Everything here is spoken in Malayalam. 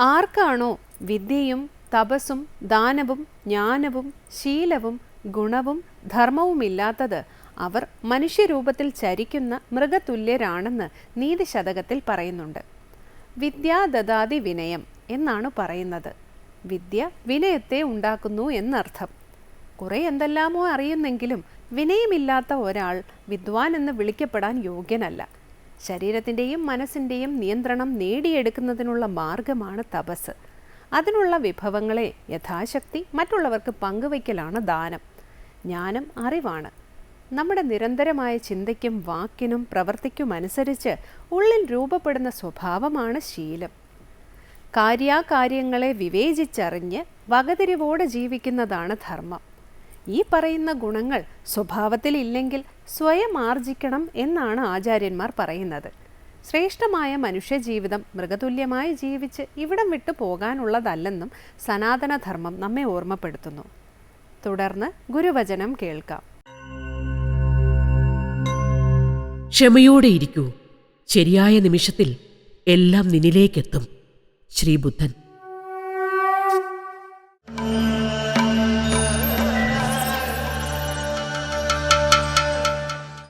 ആർക്കാണോ വിദ്യയും തപസ്സും ദാനവും ജ്ഞാനവും ശീലവും ഗുണവും ധർമ്മവുമില്ലാത്തത് അവർ മനുഷ്യരൂപത്തിൽ ചരിക്കുന്ന മൃഗതുല്യരാണെന്ന് നീതിശതകത്തിൽ പറയുന്നുണ്ട്. വിദ്യാ ദദാതി വിനയം എന്നാണ് പറയുന്നത്. വിദ്യ വിനയത്തെ ഉണ്ടാക്കുന്നു എന്നർത്ഥം. കുറെ എന്തെല്ലാമോ അറിയുന്നെങ്കിലും വിനയമില്ലാത്ത ഒരാൾ വിദ്വാൻ എന്ന് വിളിക്കപ്പെടാൻ യോഗ്യനല്ല. ശരീരത്തിന്റെയും മനസ്സിന്റെയും നിയന്ത്രണം നേടിയെടുക്കുന്നതിനുള്ള മാർഗമാണ് തപസ്. അതിനുള്ള വിഭവങ്ങളെ യഥാശക്തി മറ്റുള്ളവർക്ക് പങ്കുവയ്ക്കലാണ് ദാനം. ജ്ഞാനം അറിവാണ്. നമ്മുടെ നിരന്തരമായ ചിന്തയ്ക്കും വാക്കിനും പ്രവൃത്തിക്കുമനുസരിച്ച് ഉള്ളിൽ രൂപപ്പെടുന്ന സ്വഭാവമാണ് ശീലം. കാര്യാകാര്യങ്ങളെ വിവേചിച്ചറിഞ്ഞ് വകതിരിവോടെ ജീവിക്കുന്നതാണ് ധർമ്മം. ഈ പറയുന്ന ഗുണങ്ങൾ സ്വഭാവത്തിൽ ഇല്ലെങ്കിൽ സ്വയം ആർജിക്കണം എന്നാണ് ആചാര്യന്മാർ പറയുന്നത്. ശ്രേഷ്ഠമായ മനുഷ്യജീവിതം മൃഗതുല്യമായി ജീവിച്ച് ഇവിടം വിട്ടു പോകാനുള്ളതല്ലെന്നും സനാതനധർമ്മം നമ്മെ ഓർമ്മപ്പെടുത്തുന്നു. തുടർന്ന് ഗുരുവചനം കേൾക്കാം. ക്ഷമയോടെ ഇരിക്കൂ. ശരിയായ നിമിഷത്തിൽ എല്ലാം നിന്നിലേക്കെത്തും. ശ്രീബുദ്ധൻ